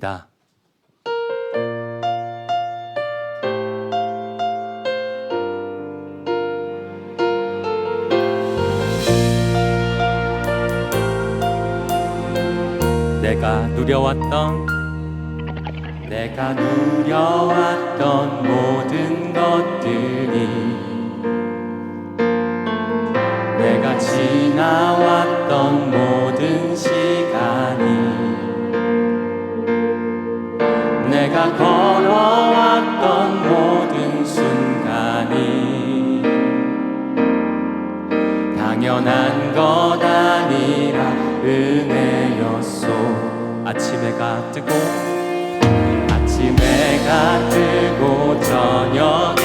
다. 내가 누려왔던 내가 누려왔던 모든 것들이 내가 지나왔던 모든 내가 걸어왔던 모든 순간이 당연한 것 아니라 은혜였소. 아침에 가뜨고 아침에 가뜨고 저녁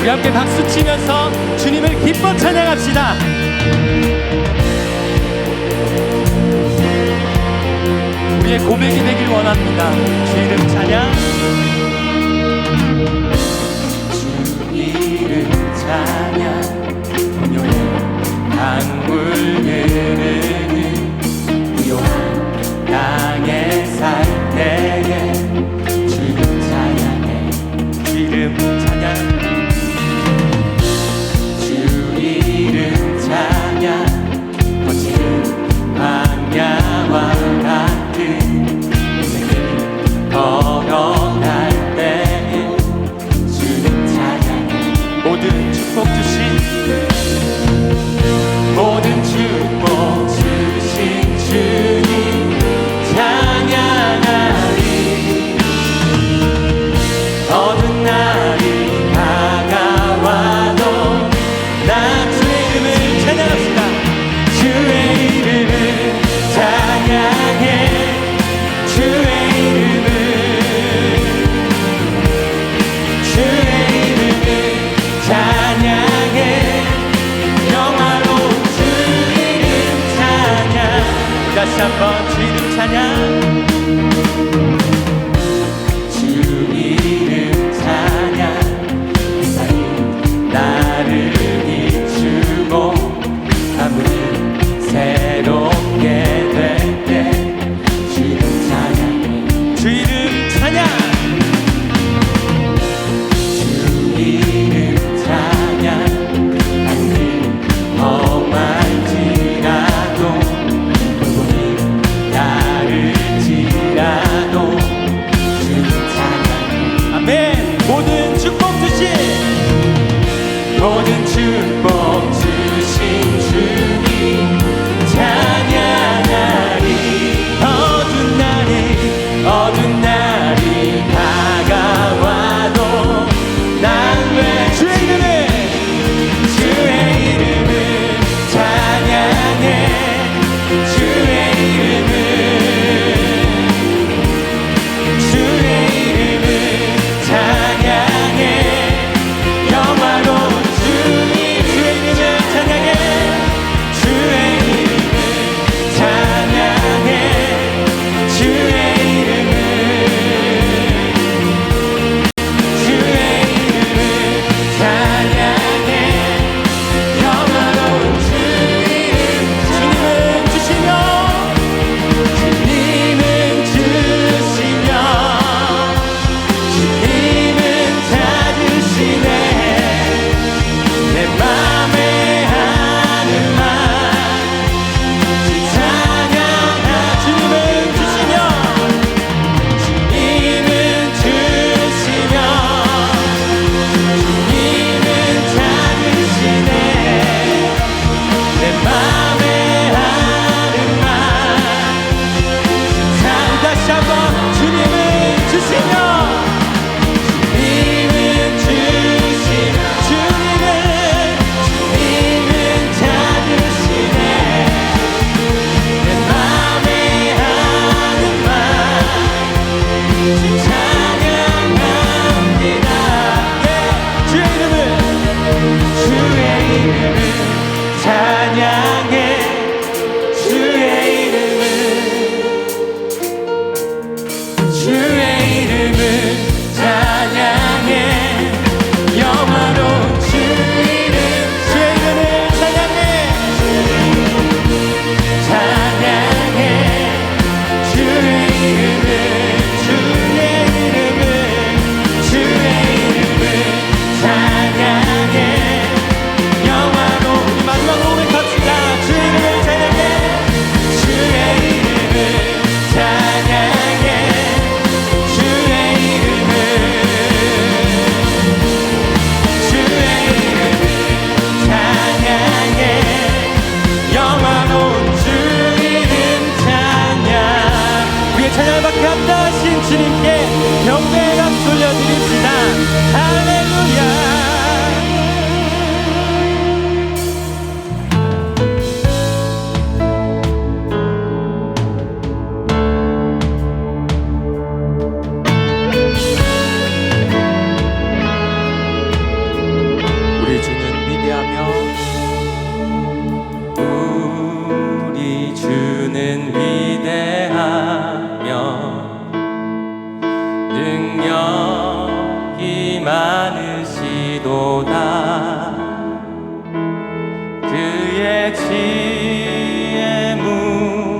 우리 함께 박수 치면서 주님을 기뻐 찬양합시다. 우리의 고백이 되길 원합니다. 주 이름 찬양. 주 이름 찬양. 요한 강물 흐르는 요한 나. Amen. 주님께 경배 능력이 많으시도다. 그의 지혜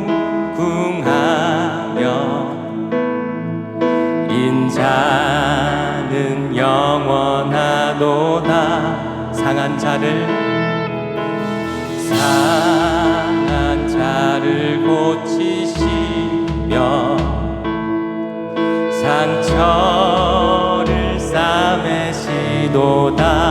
무궁하며 인자는 영원하도다. 상한 자를 度だ？